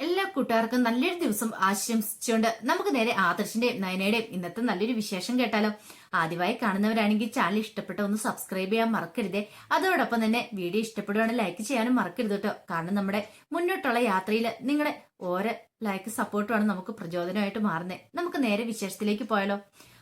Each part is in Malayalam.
എല്ലാ കൂട്ടുകാർക്കും നല്ലൊരു ദിവസം ആശംസിച്ചുകൊണ്ട് നമുക്ക് നേരെ ആദർശിന്റെയും നയനയുടെയും ഇന്നത്തെ നല്ലൊരു വിശേഷം കേട്ടാലോ. ആദ്യമായി കാണുന്നവരാണെങ്കിൽ ചാനൽ ഇഷ്ടപ്പെട്ട ഒന്ന് സബ്സ്ക്രൈബ് ചെയ്യാൻ മറക്കരുതേ. അതോടൊപ്പം തന്നെ വീഡിയോ ഇഷ്ടപ്പെടുവാണെങ്കിൽ ലൈക്ക് ചെയ്യാനും മറക്കരുത് കേട്ടോ. കാരണം നമ്മുടെ മുന്നോട്ടുള്ള യാത്രയിൽ നിങ്ങളെ ഓരോ ലൈക്ക് സപ്പോർട്ടുമാണ് നമുക്ക് പ്രചോദനമായിട്ട് മാറുന്നത് നമുക്ക് നേരെ വിശേഷത്തിലേക്ക് പോയാലോ.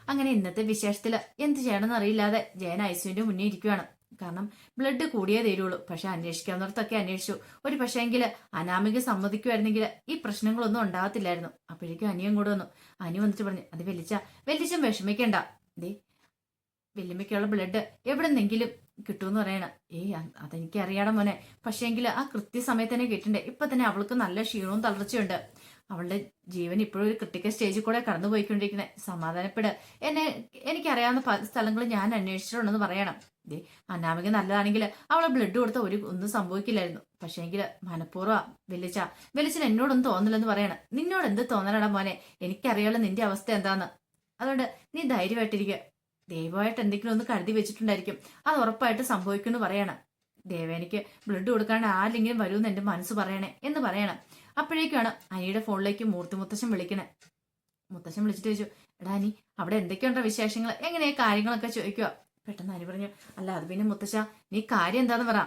അങ്ങനെ ഇന്നത്തെ വിശേഷത്തിൽ എന്ത് ചെയ്യണമെന്ന് അറിയില്ലാതെ ജയൻ ഐസുവിന്റെ മുന്നേ ഇരിക്കുവാണ്. കാരണം ബ്ലഡ് കൂടിയേ തരുള്ളൂ. പക്ഷെ അന്വേഷിക്കാവുന്നിടത്തൊക്കെ അന്വേഷിച്ചു. ഒരു പക്ഷേങ്കിൽ അനാമിക സമ്മതിക്കുമായിരുന്നെങ്കിൽ ഈ പ്രശ്നങ്ങളൊന്നും ഉണ്ടാകത്തില്ലായിരുന്നു. അപ്പോഴേക്കും അനിയൻ കൂടെ വന്നു. അനി വന്നിട്ട് പറഞ്ഞു അത് വലിച്ച വലിച്ചും വിഷമിക്കണ്ട. ദേ വെല്ലുമ്മയ്ക്കുള്ള ബ്ലഡ് എവിടെന്നെങ്കിലും കിട്ടുമെന്ന് പറയണ. ഏയ് അതെനിക്ക് അറിയാടാ മോനെ. പക്ഷേങ്കിൽ ആ കൃത്യസമയത്ത് തന്നെ കിട്ടണ്ടേ ഇപ്പൊ തന്നെ അവൾക്ക് നല്ല ക്ഷീണവും തളർച്ചയുണ്ട്. അവളുടെ ജീവൻ ഇപ്പോഴും ഒരു ക്രിട്ടിക്കൽ സ്റ്റേജിൽ കൂടെ കടന്നു പോയിക്കൊണ്ടിരിക്കണേ സമാധാനപ്പെട്. എന്നെ എനിക്കറിയാവുന്ന സ്ഥലങ്ങൾ ഞാൻ അന്വേഷിച്ചിട്ടുണ്ടെന്ന് പറയണം. ദേ അനാമിക നല്ലതാണെങ്കിൽ അവളെ ബ്ലഡ് കൊടുത്ത ഒരു ഒന്നും സംഭവിക്കില്ലായിരുന്നു. പക്ഷേങ്കിൽ മനഃപൂർവ വെല്ലിച്ച വെല്ലിച്ചൻ എന്നോടൊന്നും തോന്നില്ലെന്ന് പറയണം. നിന്നോട് എന്ത് തോന്നലടാ മോനെ? എനിക്കറിയാലോ നിന്റെ അവസ്ഥ എന്താന്ന്. അതുകൊണ്ട് നീ ധൈര്യമായിട്ടിരിക്കുക ദൈവമായിട്ട് എന്തെങ്കിലും ഒന്ന് കരുതി വെച്ചിട്ടുണ്ടായിരിക്കും. അത് ഉറപ്പായിട്ട് സംഭവിക്കുമെന്ന് പറയണം. ദേവേനിക്ക് ബ്ലഡ് കൊടുക്കാണ്ട് ആരെങ്കിലും വരുമെന്ന് എന്റെ മനസ്സ് പറയണേ എന്ന് പറയണം. അപ്പോഴേക്കാണ് അനിയുടെ ഫോണിലേക്ക് മൂർത്തി മുത്തശ്ശൻ വിളിക്കണേ. മുത്തശ്ശൻ വിളിച്ചിട്ട് ചോദിച്ചു എടാ അനി അവിടെ എന്തൊക്കെയുണ്ടോ വിശേഷങ്ങൾ? എങ്ങനെയാ കാര്യങ്ങളൊക്കെ ചോദിക്കുക പെട്ടെന്ന് അരി പറഞ്ഞു അല്ല അത് പിന്നെ മുത്തശ്ശ നീ കാര്യം എന്താന്ന് പറ.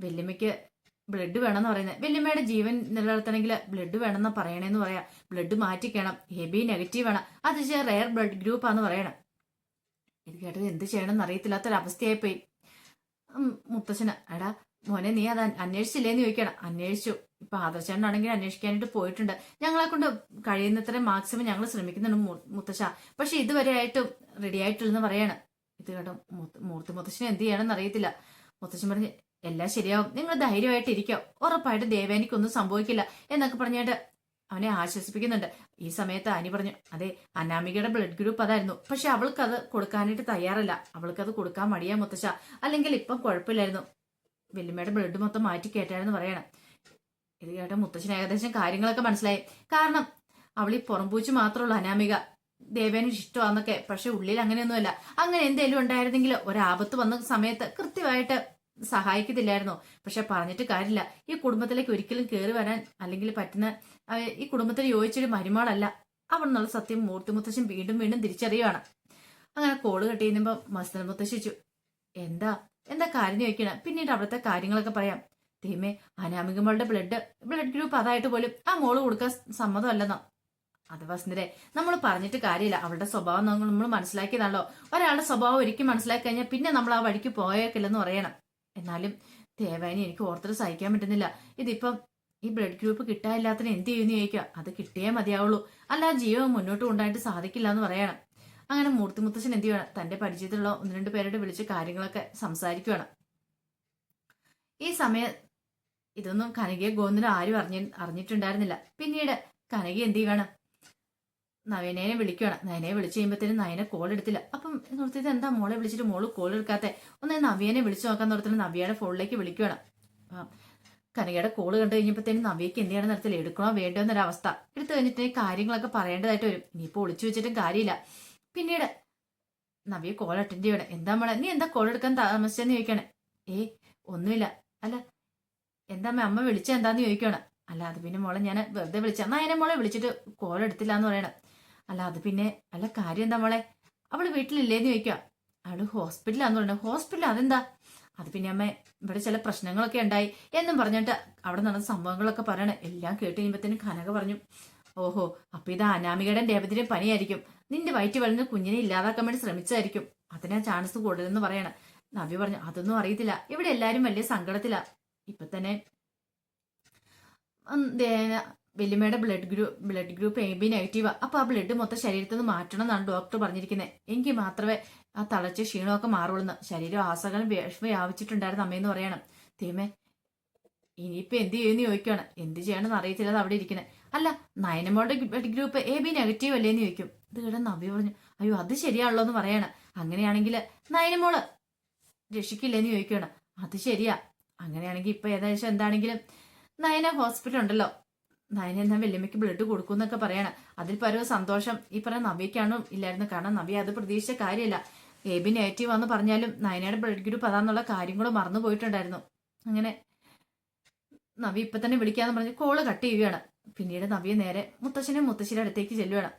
വല്യമ്മയ്ക്ക് ബ്ലഡ് വേണമെന്ന് പറയുന്നത് വല്യമ്മയുടെ ജീവൻ നിലനിർത്തണമെങ്കിൽ ബ്ലഡ് വേണമെന്ന് പറയണേന്ന് പറയാ. ബ്ലഡ് മാറ്റിക്കണം. എ ബി നെഗറ്റീവ് ആണ് അത് റയർ ബ്ലഡ് ഗ്രൂപ്പാന്ന് പറയണം. ഇത് കേട്ടത് എന്ത് ചെയ്യണമെന്ന് അറിയത്തില്ലാത്തൊരവസ്ഥയായി പോയി മുത്തശ്ശന് എടാ മോനെ നീ അത് അന്- അന്വേഷിച്ചില്ലേന്ന് ചോദിക്കണം. അന്വേഷിച്ചു. ഇപ്പൊ ആദർശനാണെങ്കിൽ അന്വേഷിക്കാനായിട്ട് പോയിട്ടുണ്ട്. ഞങ്ങളെ കൊണ്ട് കഴിയുന്നത്ര മാക്സിമം ഞങ്ങൾ ശ്രമിക്കുന്നുണ്ട് മുത്തശ്ശ. പക്ഷെ ഇതുവരെ ആയിട്ടും റെഡി ആയിട്ടില്ലെന്ന് പറയാണ്. ഇത് കേട്ടോ മൂർത്തി മുത്തശ്ശന് എന്ത് ചെയ്യണമെന്ന് അറിയത്തില്ല. മുത്തശ്ശൻ പറഞ്ഞ് എല്ലാം ശരിയാവും. നിങ്ങൾ ധൈര്യമായിട്ട് ഇരിക്കാം ഉറപ്പായിട്ട് ദേവേനിക്കൊന്നും സംഭവിക്കില്ല. എന്നൊക്കെ പറഞ്ഞിട്ട് അവനെ ആശ്വസിപ്പിക്കുന്നുണ്ട്. ഈ സമയത്ത് അനി പറഞ്ഞു അതെ അനാമികയുടെ ബ്ലഡ് ഗ്രൂപ്പ് അതായിരുന്നു. പക്ഷെ അത് കൊടുക്കാനായിട്ട് തയ്യാറല്ല. അവൾക്ക് അത് കൊടുക്കാൻ മടിയാ മുത്തശ്ശ. അല്ലെങ്കിൽ ഇപ്പം കുഴപ്പമില്ലായിരുന്നു. വെല്ലുമ്മയുടെ ബ്ലഡ് മൊത്തം മാറ്റി കേട്ടായിരുന്നു പറയണം. ഇത് കേട്ട മുത്തശ്ശന് ഏകദേശം കാര്യങ്ങളൊക്കെ മനസ്സിലായി. കാരണം അവൾ ഈ പുറംപൂച്ച് മാത്രമുള്ള അനാമിക. ദേവേന് ഇഷ്ടമാന്നൊക്കെ. പക്ഷെ ഉള്ളിൽ അങ്ങനെയൊന്നുമല്ല. അങ്ങനെ എന്തെങ്കിലും ഉണ്ടായിരുന്നെങ്കിൽ ഒരാപത്ത് വന്ന സമയത്ത് കൃത്യമായിട്ട് സഹായിക്കത്തില്ലായിരുന്നു. പക്ഷെ പറഞ്ഞിട്ട് കാര്യമില്ല. ഈ കുടുംബത്തിലേക്ക് ഒരിക്കലും കയറി വരാൻ അല്ലെങ്കിൽ പറ്റുന്ന ഈ കുടുംബത്തിന് യോജിച്ചൊരു മരുമാളല്ല. അവൾ എന്നുള്ള സത്യം മൂർത്തി മുത്തശ്ശൻ വീണ്ടും വീണ്ടും തിരിച്ചറിയുവാണ്. അങ്ങനെ കോൾ കെട്ടി കഴിയുമ്പോ മസ്തൽ മുത്തശ്ശിച്ചു എന്താ? എന്താ കാര്യം ചോദിക്കണം? പിന്നീട് അവിടുത്തെ കാര്യങ്ങളൊക്കെ പറയാം. തീമേ അനാമികമ്മളുടെ ബ്ലഡ് ബ്ലഡ് ഗ്രൂപ്പ് അതായിട്ട് പോലും ആ മോൾ കൊടുക്കാൻ സമ്മതമല്ലെന്നോ? അത് വസന്തരെ നമ്മൾ പറഞ്ഞിട്ട് കാര്യമില്ല. അവളുടെ സ്വഭാവം നമ്മൾ മനസ്സിലാക്കിയതാണല്ലോ. ഒരാളുടെ സ്വഭാവം ഒരിക്കലും മനസ്സിലാക്കി കഴിഞ്ഞാൽ പിന്നെ നമ്മൾ ആ വഴിക്ക് പോയേക്കില്ലെന്ന് പറയണം. എന്നാലും ദേവാനി എനിക്ക് ഓർത്തത് സഹിക്കാൻ പറ്റുന്നില്ല. ഇതിപ്പം ഈ ബ്ലഡ് ഗ്രൂപ്പ് കിട്ടാനില്ലാത്തതിന് എന്ത് ചെയ്യുന്നു ചോദിക്കുക? അത് കിട്ടിയേ മതിയാവുള്ളൂ. അല്ല ജീവൻ മുന്നോട്ട് കൊണ്ടായിട്ട് സാധിക്കില്ല എന്ന് പറയണം. അങ്ങനെ മൂർത്തി മുത്തശ്ശൻ എന്ത് ചെയ്യണം? തന്റെ പരിചയത്തിലുള്ള ഒന്ന് രണ്ട് പേരോട് വിളിച്ച് കാര്യങ്ങളൊക്കെ സംസാരിക്കുകയാണ് ഈ സമയം ഇതൊന്നും കനകയെ ഗോന്നിന് ആരും അറിഞ്ഞ അറിഞ്ഞിട്ടുണ്ടായിരുന്നില്ല. പിന്നീട് കനക എന്ത് ചെയ്യണം? നയനയെ വിളിക്കുകയാണ് നയനെ വിളിച്ചു കഴിയുമ്പോഴത്തേനും നയനെ കോൾ എടുത്തില്ല. അപ്പം നിർത്തിയത് എന്താ മോളെ വിളിച്ചിട്ട് മോൾ കോൾ എടുക്കാത്തെ? ഒന്ന് നവ്യനെ വിളിച്ചു നോക്കാൻ നിർത്തുന്നത് നവ്യയുടെ ഫോണിലേക്ക് വിളിക്കുകയാണ് കനകയുടെ കോൾ കണ്ടു കഴിഞ്ഞപ്പോഴത്തേനും നവ്യക്ക് എന്ത് ചെയ്യണം എടുക്കണോ വേണ്ടോ എന്നൊരവസ്ഥ എടുത്തു കഴിഞ്ഞിട്ട് കാര്യങ്ങളൊക്കെ പറയേണ്ടതായിട്ട് വരും. ഇനിയിപ്പോൾ ഒളിച്ചു വെച്ചിട്ടും കാര്യമില്ല. പിന്നീട് നവ്യ കോൾ അറ്റൻഡ് ചെയ്യണം. എന്താ മോളെ? നീ എന്താ കോൾ എടുക്കാൻ താമസിച്ചെന്ന് ചോദിക്കണേ ഏ ഒന്നുമില്ല. അല്ല എന്താ അമ്മ? അമ്മ വിളിച്ച എന്താന്ന് ചോദിക്കണം അല്ല അത് പിന്നെ മോളെ ഞാൻ വെറുതെ വിളിച്ച എന്നെ മോളെ വിളിച്ചിട്ട് കോൾ എടുത്തില്ല എന്ന് പറയണം. അല്ല അത് പിന്നെ അല്ല കാര്യം എന്താ മോളെ? അവൾ വീട്ടിലില്ലേന്ന് ചോദിക്കുക അവൾ ഹോസ്പിറ്റലാന്ന് പറഞ്ഞു. ഹോസ്പിറ്റൽ അതെന്താ? അത് പിന്നെ അമ്മ ഇവിടെ ചില പ്രശ്നങ്ങളൊക്കെ ഉണ്ടായി എന്നും പറഞ്ഞിട്ട് അവിടെ നടന്ന സംഭവങ്ങളൊക്കെ പറയണ. എല്ലാം കേട്ട് കഴിയുമ്പോഴത്തേനും കനക പറഞ്ഞു ഓഹോ അപ്പൊ ഇത് അനാമികയുടെ ദേവത്തിന്റെ പനിയായിരിക്കും. നിന്റെ വയറ്റ് വളർന്ന് കുഞ്ഞിനെ ഇല്ലാതാക്കാൻ വേണ്ടി ശ്രമിച്ചായിരിക്കും അതിനാ ചാൻസ് കൂടുതലെന്ന് പറയണം. നവ്യ പറഞ്ഞു അതൊന്നും അറിയത്തില്ല. ഇവിടെ എല്ലാരും വലിയ സങ്കടത്തിലാ. ഇപ്പൊ തന്നെ വല്യമ്മയുടെ blood group blood group A B നെഗറ്റീവാ അപ്പൊ ആ ബ്ലഡ് മൊത്തം ശരീരത്തിൽ നിന്ന് മാറ്റണം എന്നാണ് ഡോക്ടർ പറഞ്ഞിരിക്കുന്നത് എങ്കിൽ മാത്രമേ ആ തളച്ച ക്ഷീണമൊക്കെ മാറുള്ളൂ ശരീരം ആസകലം വ്യാപിച്ചിട്ടുണ്ടായിരുന്നു അമ്മയെന്ന് പറയണം. തീമേ ഇനിയിപ്പോ എന്ത് ചെയ്യുമെന്ന് ചോദിക്കുകയാണ് എന്ത് ചെയ്യണമെന്ന് അറിയത്തില്ല അത് അവിടെ ഇരിക്കുന്നത് അല്ല നയനമോളുടെ blood group A B negative അല്ലേന്ന് ചോദിക്കും. ഇത് കേട്ട നവ്യ പറഞ്ഞു അയ്യോ അത് ശരിയാണല്ലോ എന്ന് പറയണം. അങ്ങനെയാണെങ്കിൽ നയനമോൾ രക്ഷിക്കില്ലേന്ന് ചോദിക്കുകയാണ് അത് ശരിയാ. അങ്ങനെയാണെങ്കിൽ ഇപ്പൊ ഏകദേശം എന്താണെങ്കിലും നയന ഹോസ്പിറ്റൽ ഉണ്ടല്ലോ. നയന എന്നാ വെല്ലുമ്മയ്ക്ക് ബ്ലഡ് കൊടുക്കും എന്നൊക്കെ പറയണം. അതിൽ പരവ് സന്തോഷം. ഈ പറഞ്ഞ നവ്യക്കാണോ ഇല്ലായിരുന്നു. കാരണം നവി അത് പ്രതീക്ഷിച്ച കാര്യമല്ല. എ നെഗറ്റീവ് ആണെന്ന് പറഞ്ഞാലും നയനയുടെ ബ്ലഡ് ഗ്രൂപ്പ് അതാന്നുള്ള കാര്യം കൂടെ മറന്നു പോയിട്ടുണ്ടായിരുന്നു. അങ്ങനെ നവി ഇപ്പൊ തന്നെ വിളിക്കാന്ന് പറഞ്ഞ് കോൾ കട്ട് ചെയ്യുകയാണ്. പിന്നീട് നവിയെ നേരെ മുത്തശ്ശനെ മുത്തശ്ശിയുടെ അടുത്തേക്ക് ചെല്ലുകയാണ്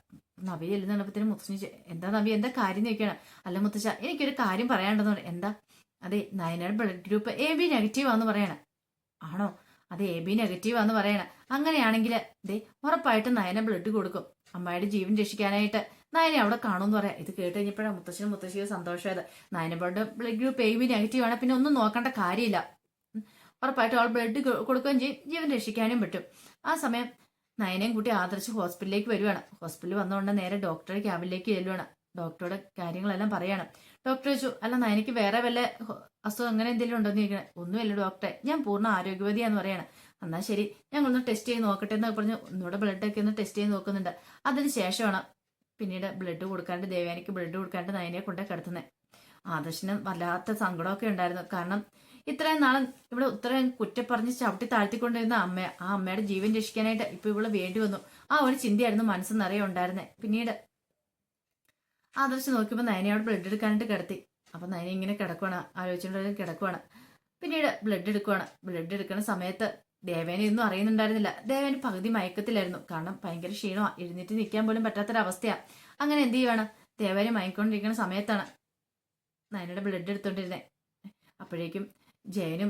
നവി ചെല്ലുന്നപ്പോഴത്തേനും മുത്തശ്ശന് ചെ- എന്താ നവി എന്താ കാര്യം ചോദിക്കുകയാണ്. അല്ല മുത്തശ്ശ എനിക്കൊരു കാര്യം പറയാണ്ടെന്ന് എന്താ? അതെ നയനയുടെ blood group A B negative ആണെന്ന് പറയണേ. ആണോ? അത് എ ബി നെഗറ്റീവ് ആന്ന് പറയണേ. അങ്ങനെയാണെങ്കിൽ ദേ ഉറപ്പായിട്ടും നയനെ ബ്ലഡ് കൊടുക്കും. അമ്മയുടെ ജീവൻ രക്ഷിക്കാനായിട്ട് നയനെ അവിടെ കാണുമെന്ന് പറയാം. ഇത് കേട്ട് കഴിഞ്ഞപ്പോഴാണ് മുത്തശ്ശനും മുത്തശ്ശിയും സന്തോഷമായത്. Nayana blood group A B negative ആണ്. പിന്നെ ഒന്നും നോക്കേണ്ട കാര്യമില്ല. ഉറപ്പായിട്ടും അവൾ ബ്ലഡ് കൊടുക്കുകയും ചെയ്യും. ജീവൻ രക്ഷിക്കാനും പറ്റും. ആ സമയം നയനയും കൂട്ടി ആദർശ് ഹോസ്പിറ്റലിലേക്ക് വരുവാണ്. ഹോസ്പിറ്റലിൽ വന്നുകൊണ്ട് നേരെ ഡോക്ടറുടെ ക്യാബിലേക്ക് ചെല്ലുവാണ്. ഡോക്ടറുടെ കാര്യങ്ങളെല്ലാം പറയാണ്. ഡോക്ടർ ചോദിച്ചു അല്ല എനിക്ക് വേറെ വല്ല അസുഖം അങ്ങനെ എന്തെങ്കിലും ഉണ്ടോ? എന്ന് ചോദിക്കണേ ഒന്നുമില്ല ഡോക്ടറെ ഞാൻ പൂർണ ആരോഗ്യവതിയാന്ന് പറയാണ്. എന്നാൽ ശരി ഞങ്ങളൊന്ന് ടെസ്റ്റ് ചെയ്ത് നോക്കട്ടെ എന്നൊക്കെ പറഞ്ഞു ഒന്നുകൂടെ ബ്ലഡൊക്കെ ഒന്ന് ടെസ്റ്റ് ചെയ്ത് നോക്കുന്നുണ്ട്. അതിന് ശേഷമാണ് പിന്നീട് ബ്ലഡ് കൊടുക്കാണ്ട് ദേവയാനിക്ക് ബ്ലഡ് കൊടുക്കാണ്ട് നയനെ കൊണ്ടേ കിടത്തുന്നത് ആദർശിന് വല്ലാത്ത സങ്കടമൊക്കെ ഉണ്ടായിരുന്നു. കാരണം ഇത്രയും നാളും ഇവിടെ ഇത്രയും കുറ്റപ്പറഞ്ഞ് ചവിട്ടി താഴ്ത്തിക്കൊണ്ടിരുന്ന അമ്മ ആ അമ്മയുടെ ജീവൻ രക്ഷിക്കാനായിട്ട് ഇപ്പൊ ഇവൾ വേണ്ടി വന്നു. ആ ഒരു ചിന്തയായിരുന്നു മനസ്സ് നിറയെ ഉണ്ടായിരുന്നത് പിന്നീട് ആദർശ് നോക്കിയപ്പോൾ നയനെ അവിടെ ബ്ലഡ് എടുക്കാനായിട്ട് കിടത്തി. അപ്പൊ നയനെ ഇങ്ങനെ കിടക്കുവാണ് ആലോചിച്ചുകൊണ്ട് കിടക്കുവാണ്. പിന്നീട് ബ്ലഡ് എടുക്കുവാണ്. ബ്ലഡ് എടുക്കുന്ന സമയത്ത് ദേവേനെ ഒന്നും അറിയുന്നുണ്ടായിരുന്നില്ല. ദേവേന് പകുതി മയക്കത്തിലായിരുന്നു. കാരണം ഭയങ്കര ക്ഷീണമാണ് എഴുന്നേറ്റ് നിൽക്കാൻ പോലും പറ്റാത്തൊരവസ്ഥയാണ് അങ്ങനെ എന്ത് ചെയ്യുവാണ്? ദേവേനെ മയക്കൊണ്ടിരിക്കുന്ന സമയത്താണ് നയനയുടെ ബ്ലഡ് എടുത്തോണ്ടിരുന്നത് അപ്പോഴേക്കും ജയനും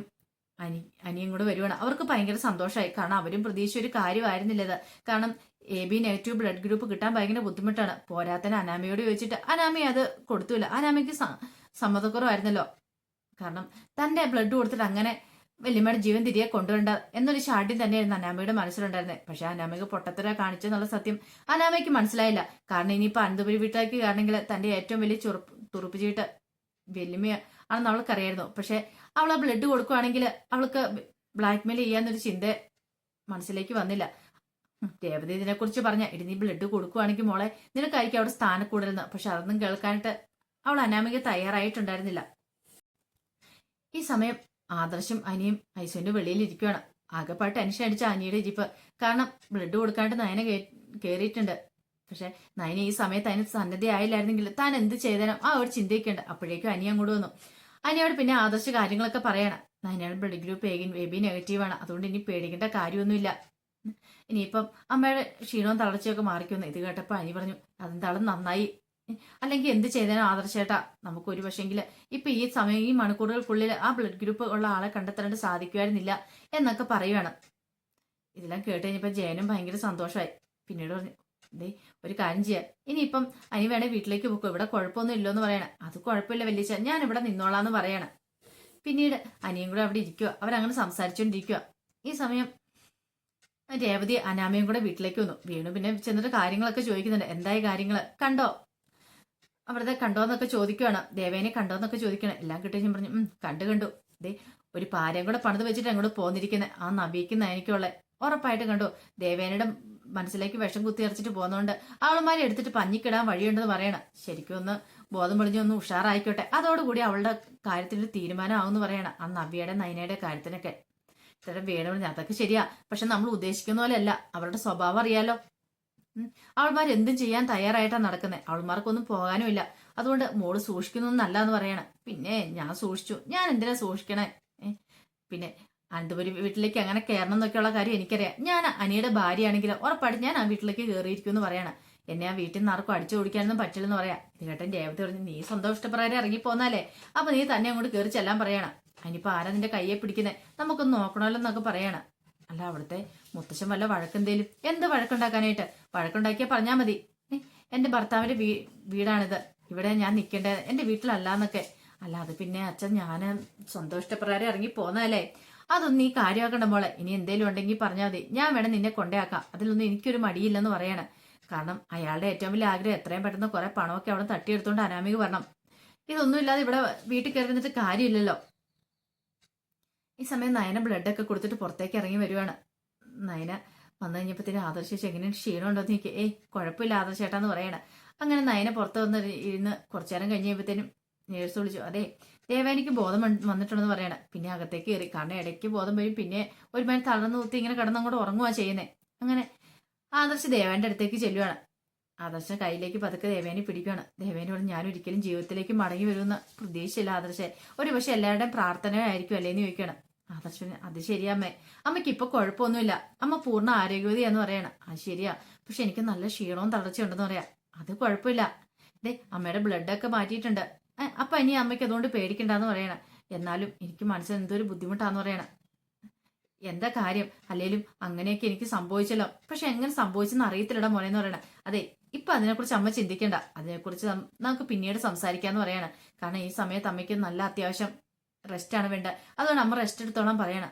അനി അനിയും കൂടെ വരുവാണ്. അവർക്ക് ഭയങ്കര സന്തോഷമായി കാരണം അവരും പ്രതീക്ഷിച്ച ഒരു കാര്യമായിരുന്നില്ലത് കാരണം A B negative blood group കിട്ടാൻ ഭയങ്കര ബുദ്ധിമുട്ടാണ്. പോരാത്തന് അനാമയോട് ചോദിച്ചിട്ട് അനാമി അത് കൊടുത്തില്ല അനാമയ്ക്ക് സ- സമ്മതക്കുറവായിരുന്നല്ലോ. കാരണം തന്റെ ബ്ലഡ് കൊടുത്തിട്ട് അങ്ങനെ വല്യമ്മയുടെ ജീവൻ തിരികെ കൊണ്ടുവരണ്ട എന്നൊരു ശാഠ്യം തന്നെയായിരുന്നു അനാമയുടെ മനസ്സിലുണ്ടായിരുന്നത്. പക്ഷെ അനാമയ്ക്ക് പൊട്ടത്തര കാണിച്ചെന്നുള്ള സത്യം അനാമയ്ക്ക് മനസ്സിലായില്ല. കാരണം ഇനിയിപ്പോ അനന്തപുരി വീട്ടിലേക്ക് കാരണമെങ്കിൽ തന്റെ ഏറ്റവും വലിയ ചുറുപ്പ് തുറുപ്പ് ചീട്ട് വല്യമ്മ ആണെന്ന് അവൾക്കറിയായിരുന്നു. പക്ഷെ അവൾ ആ ബ്ലഡ് കൊടുക്കുവാണെങ്കിൽ അവൾക്ക് ബ്ലാക്ക്മെയിൽ ചെയ്യാന്നൊരു ചിന്ത മനസ്സിലേക്ക് വന്നില്ല. രേവതി ഇതിനെ കുറിച്ച് പറഞ്ഞ ഇടി നീ ബ്ലഡ് കൊടുക്കുവാണെങ്കിൽ മോളെ നിനക്കായിരിക്കും അവിടെ സ്ഥാനക്കൂടലെന്ന്. പക്ഷെ അതൊന്നും കേൾക്കാനായിട്ട് അവൾ അനാമിക തയ്യാറായിട്ടുണ്ടായിരുന്നില്ല. ഈ സമയം ആദർശം അനിയും ഐസോന്റെ വെളിയിൽ ഇരിക്കുകയാണ് ആകെപ്പാട്ട് ടെൻഷൻ അടിച്ച അനിയുടെ ഇരിപ്പ് കാരണം ബ്ലഡ് കൊടുക്കാണ്ട് നയന കേറിയിട്ടുണ്ട്. പക്ഷെ നയന ഈ സമയത്ത് അതിന് സന്നദ്ധ ആയില്ലായിരുന്നെങ്കിൽ താൻ എന്ത് ചെയ്തേനും ആ ഒരു ചിന്തയൊക്കെയുണ്ട്. അപ്പോഴേക്കും അനി അങ്ങോട്ട് വന്നു. അനിയോട് പിന്നെ ആദർശ കാര്യങ്ങളൊക്കെ പറയണം. നയനയുടെ blood group A B negative ആണ്. അതുകൊണ്ട് ഇനി പേടിക്കേണ്ട കാര്യമൊന്നുമില്ല. ഇനിയിപ്പം അമ്മയുടെ ക്ഷീണവും തളർച്ചയൊക്കെ മാറിക്കുന്നു ഇത് കേട്ടപ്പോൾ അനി പറഞ്ഞു അതെന്താളും നന്നായി. അല്ലെങ്കിൽ എന്ത് ചെയ്തേനോ ആദർശേട്ടാ നമുക്ക് ഒരു പക്ഷെങ്കിൽ ഇപ്പൊ ഈ സമയം ഈ മണിക്കൂറുകൾക്കുള്ളിൽ ആ ബ്ലഡ് ഗ്രൂപ്പ് ഉള്ള ആളെ കണ്ടെത്താണ്ട് സാധിക്കുമായിരുന്നില്ല എന്നൊക്കെ പറയുവാണ്. ഇതെല്ലാം കേട്ട് കഴിഞ്ഞപ്പോൾ ജയനും ഭയങ്കര സന്തോഷമായി പിന്നീട് പറഞ്ഞു ദേ ഒരു കാര്യം ചെയ്യാം. ഇനിയിപ്പം അനി വേണേ വീട്ടിലേക്ക് പോക്കോ. ഇവിടെ കുഴപ്പമൊന്നും ഇല്ലെന്ന് പറയണേ. അത് കുഴപ്പമില്ല വലിയ ഞാൻ ഇവിടെ നിന്നോളാന്ന് പറയണം. പിന്നീട് അനിയും കൂടെ അവിടെ ഇരിക്കുക അവരങ്ങനെ സംസാരിച്ചുകൊണ്ടിരിക്കുക ഈ സമയം രേവതി അനാമയും കൂടെ വീട്ടിലേക്ക് വന്നു. വീണു പിന്നെ ചെന്നിട്ട് കാര്യങ്ങളൊക്കെ ചോദിക്കുന്നുണ്ട്. എന്തായി കാര്യങ്ങൾ കണ്ടോ? അവിടുത്തെ കണ്ടോ എന്നൊക്കെ ചോദിക്കുവാണ്. ദേവേനെ കണ്ടോ എന്നൊക്കെ ചോദിക്കണം എല്ലാം കിട്ടി ഞാൻ പറഞ്ഞു കണ്ടു കണ്ടു. ദേ ഒരു പാരയും കൂടെ പണിത് വെച്ചിട്ട് അങ്ങോട്ട് പോന്നിരിക്കുന്നത് ആ നബിക്കുന്ന എനിക്കുള്ള ഉറപ്പായിട്ട് കണ്ടു. ദേവേനയുടെ മനസ്സിലേക്ക് വിഷം കുത്തിയറച്ചിട്ട് പോകുന്നതുകൊണ്ട് അവളുമാരെ എടുത്തിട്ട് പഞ്ഞിക്കിടാൻ വഴിയുണ്ടെന്ന് പറയണം. ശരിക്കും ഒന്ന് ബോധം പൊളിഞ്ഞ് ഒന്ന് ഉഷാറായിക്കോട്ടെ. അതോടുകൂടി അവളുടെ കാര്യത്തിൽ തീരുമാനമാകുമെന്ന് പറയണം. ആ നബിയുടെ നൈനയുടെ കാര്യത്തിനൊക്കെ. ഇത്ര വേണമെന്ന് അതൊക്കെ ശരിയാ. പക്ഷെ നമ്മൾ ഉദ്ദേശിക്കുന്ന പോലെയല്ല. അവരുടെ സ്വഭാവം അറിയാലോ. അവൾമാർ എന്തും ചെയ്യാൻ തയ്യാറായിട്ടാണ് നടക്കുന്നത് അവൾമാർക്കൊന്നും പോകാനും ഇല്ല. അതുകൊണ്ട് മോൾ സൂക്ഷിക്കുന്നൊന്നല്ല എന്ന് പറയണം. പിന്നെ ഞാൻ സൂക്ഷിച്ചു. ഞാൻ എന്തിനാ സൂക്ഷിക്കണേ? പിന്നെ അനന്തപുരി വീട്ടിലേക്ക് അങ്ങനെ കയറണം എന്നൊക്കെയുള്ള കാര്യം എനിക്കറിയാം. ഞാൻ അനിയുടെ ഭാര്യയാണെങ്കിൽ ഉറപ്പായിട്ട് ഞാൻ ആ വീട്ടിലേക്ക് കയറിയിരിക്കും എന്ന് പറയണം. എന്നെ ആ വീട്ടിൽ നിന്ന് ആർക്കും അടിച്ചു ഓടിക്കാനൊന്നും പറ്റില്ലെന്ന് പറയാം. ഇത് കേട്ടൻ ദേവത പറഞ്ഞു നീ സ്വന്തം ഇഷ്ടപ്രകാരം ഇറങ്ങി പോന്നാലേ അപ്പൊ നീ തന്നെ അങ്ങോട്ട് കയറി ചെല്ലാൻ പറയണം. അതിനിപ്പോ ആരാ നിന്റെ കയ്യെ പിടിക്കുന്നത് നമുക്കൊന്ന് നോക്കണമല്ലോ എന്നൊക്കെ പറയണം. അല്ല അവിടുത്തെ മുത്തശ്ശൻ വല്ല വഴക്കെന്തേലും? എന്ത് വഴക്കുണ്ടാക്കാനായിട്ട്? വഴക്കുണ്ടാക്കിയാൽ പറഞ്ഞാൽ മതി. എന്റെ ഭർത്താവിന്റെ വീ വീടാണിത്. ഇവിടെ ഞാൻ നിൽക്കേണ്ടത് എന്റെ വീട്ടിലല്ല എന്നൊക്കെ അല്ലാതെ പിന്നെ അച്ഛൻ ഞാൻ സ്വന്തം ഇഷ്ടപ്രകാരം ഇറങ്ങി പോന്നതല്ലേ? അതൊന്നും ഈ കാര്യമാക്കണ്ട മോളെ. ഇനി എന്തേലും ഉണ്ടെങ്കിൽ പറഞ്ഞാൽ മതി. ഞാൻ വേണം നിന്നെ കൊണ്ടേക്കാം അതിലൊന്നും എനിക്കൊരു മടിയില്ലെന്ന് പറയണ. കാരണം അയാളുടെ ഏറ്റവും വലിയ ആഗ്രഹം എത്രയും പെട്ടെന്ന് കുറെ പണമൊക്കെ അവിടെ തട്ടിയെടുത്തോണ്ട് അനാമിക വരണം. ഇതൊന്നും ഇല്ലാതെ ഇവിടെ വീട്ടിൽ കയറി നിന്നിട്ട് കാര്യമില്ലല്ലോ. ഈ സമയം നയന ബ്ലഡ് ഒക്കെ കൊടുത്തിട്ട് പുറത്തേക്ക് ഇറങ്ങി വരുവാണ്. നയന വന്നു കഴിഞ്ഞപ്പോഴത്തേനും ആദർശിച്ച് എങ്ങനെ ക്ഷീണമുണ്ടോ? എന്ന് ഏയ് കുഴപ്പമില്ല ആദർശേട്ടാന്ന് പറയണ. അങ്ങനെ നയന പുറത്ത് വന്ന് ഇരുന്ന് കുറച്ചു നേരം കഴിഞ്ഞ് കഴിയുമ്പോഴത്തേനും നേഴ്സ് വിളിച്ചു. അതെ ദേവാനിക്ക് ബോധം വന്ന് വന്നിട്ടുണ്ടെന്ന് പറയണ. പിന്നെ അകത്തേക്ക് കയറി കാരണം ഇടയ്ക്ക് ബോധം വരും. പിന്നെ ഒരു മണി തളർന്നു കുത്തി ഇങ്ങനെ കിടന്നങ്ങോട്ട് ഉറങ്ങുവാ ചെയ്യുന്നേ. അങ്ങനെ ആദർശ് ദേവാന്റെ അടുത്തേക്ക് ചെല്ലുവാണ്. ആദർശ കയ്യിലേക്ക് പതുക്കെ ദേവേനെ പിടിക്കുകയാണ് ദേവേനെ പറഞ്ഞു ഞാൻ ഒരിക്കലും ജീവിതത്തിലേക്ക് മടങ്ങി വരുമെന്ന് പ്രതീക്ഷയില്ല ആദർശെ. ഒരു പക്ഷെ എല്ലാവരുടെയും പ്രാർത്ഥനയായിരിക്കും അല്ലേന്ന് ചോദിക്കുകയാണ്. ആദർശന് അത് ശരിയാ അമ്മേ. അമ്മയ്ക്ക് ഇപ്പൊ കുഴപ്പമൊന്നുമില്ല. അമ്മ പൂർണ ആരോഗ്യവതിയാന്ന് പറയണം. അത് ശരിയാ. പക്ഷെ എനിക്ക് നല്ല ക്ഷീണവും തളർച്ചയുണ്ടെന്ന് പറയാം. അത് കുഴപ്പമില്ല. ദേ അമ്മയുടെ ബ്ലഡ് ഒക്കെ മാറ്റിയിട്ടുണ്ട്. അപ്പൊ ഇനി അമ്മയ്ക്ക് അതുകൊണ്ട് പേടിക്കണ്ടെന്ന് പറയണം. എന്നാലും എനിക്ക് മനസ്സിൽ എന്തൊരു ബുദ്ധിമുട്ടാന്ന് പറയണം. എന്താ കാര്യം? അല്ലെങ്കിലും അങ്ങനെയൊക്കെ എനിക്ക് സംഭവിച്ചല്ലോ. പക്ഷെ എങ്ങനെ സംഭവിച്ചെന്ന് അറിയത്തില്ലടാ മോനെ എന്ന് പറയണം. അതെ ഇപ്പൊ അതിനെക്കുറിച്ച് അമ്മ ചിന്തിക്കണ്ട. അതിനെക്കുറിച്ച് നമുക്ക് പിന്നീട് സംസാരിക്കാന്ന് പറയണം. കാരണം ഈ സമയത്ത് അമ്മയ്ക്ക് നല്ല അത്യാവശ്യം റെസ്റ്റ് ആണ് വേണ്ടത് അതുകൊണ്ട് അമ്മ റെസ്റ്റ് എടുത്തോളാൻ പറയണം.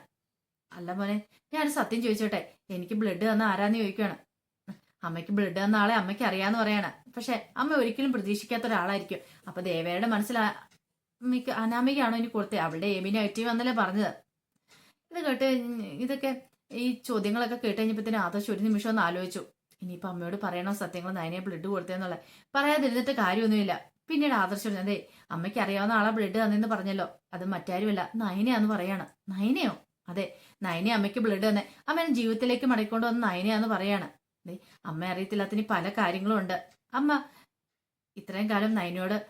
അല്ല മോനെ ഞാൻ സത്യം ചോദിച്ചോട്ടെ? എനിക്ക് ബ്ലഡ് തന്ന ആരാന്ന് ചോദിക്കുകയാണ് അമ്മയ്ക്ക് ബ്ലഡ് തന്ന ആളെ അമ്മയ്ക്ക് അറിയാന്ന് പറയണം. പക്ഷെ അമ്മ ഒരിക്കലും പ്രതീക്ഷിക്കാത്ത ഒരാളായിരിക്കും. അപ്പൊ ദേവയുടെ മനസ്സിൽ അമ്മയ്ക്ക് അനാമികയാണോ ഇനി കൊടുത്തത് അവളുടെ എമിനെ അറ്റി വന്നല്ലേ പറഞ്ഞത്. ഇത് കേട്ട് ഇതൊക്കെ ഈ ചോദ്യങ്ങളൊക്കെ കേട്ട് കഴിഞ്ഞപ്പോഴത്തേനും ആദർശ് ഒരു നിമിഷം ഒന്ന് ആലോചിച്ചു. ഇനിയിപ്പോ അമ്മയോട് പറയണോ സത്യങ്ങൾ നയനെ ബ്ലഡ് കൊടുത്തേന്നുള്ള പറയാതിരുന്നിട്ട് കാര്യമൊന്നുമില്ല. പിന്നീട് ആദർശ് അതെ അമ്മയ്ക്ക് അറിയാവുന്ന ആളെ ബ്ലഡ് തന്നെന്ന് പറഞ്ഞല്ലോ. അത് മറ്റാരുമല്ല നയനയാന്ന് പറയാണ്. നയനയോ? അതെ നയനെ അമ്മയ്ക്ക് ബ്ലഡ് തന്നെ. അമ്മ ജീവിതത്തിലേക്ക് മടക്കൊണ്ട് വന്ന് നയനയാന്ന് പറയാണ്. അമ്മ അറിയത്തില്ലാത്തിന് പല കാര്യങ്ങളും ഉണ്ട്. അമ്മ ഇത്രയും കാലം നയനയോട്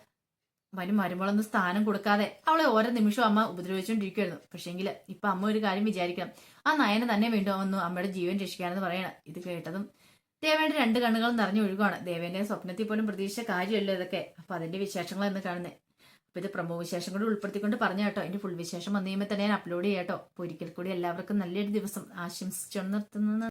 വനും മരുമകളൊന്നും സ്ഥാനം കൊടുക്കാതെ അവളെ ഓരോ നിമിഷവും അമ്മ ഉപദ്രവിച്ചുകൊണ്ടിരിക്കുമായിരുന്നു പക്ഷേങ്കിൽ ഇപ്പൊ അമ്മ ഒരു കാര്യം വിചാരിക്കണം. ആ നയന തന്നെ വീണ്ടും വന്നു അമ്മയുടെ ജീവൻ രക്ഷിക്കാനെന്ന് പറയണം. ഇത് കേട്ടതും ദേവേന്റെ രണ്ട് കണ്ണുകളും നിറഞ്ഞു ഒഴുകുവാണ്. ദേവേന്റെ സ്വപ്നത്തിൽ പോലും പ്രതീക്ഷിച്ച കാര്യമല്ലോ ഇതൊക്കെ. അപ്പൊ അതിന്റെ വിശേഷങ്ങൾ എന്ന് കാണുന്നത് അപ്പൊ ഇത് പ്രമോ വിശേഷം കൂടി ഉൾപ്പെടുത്തിക്കൊണ്ട് പറഞ്ഞു കേട്ടോ. അതിന്റെ ഫുൾ വിശേഷം വന്നു കഴിയുമ്പോൾ തന്നെ ഞാൻ അപ്ലോഡ് ചെയ്യാട്ടോ അപ്പൊ ഒരിക്കൽ കൂടി എല്ലാവർക്കും നല്ലൊരു ദിവസം ആശംസിച്ചു നിർത്തുന്നു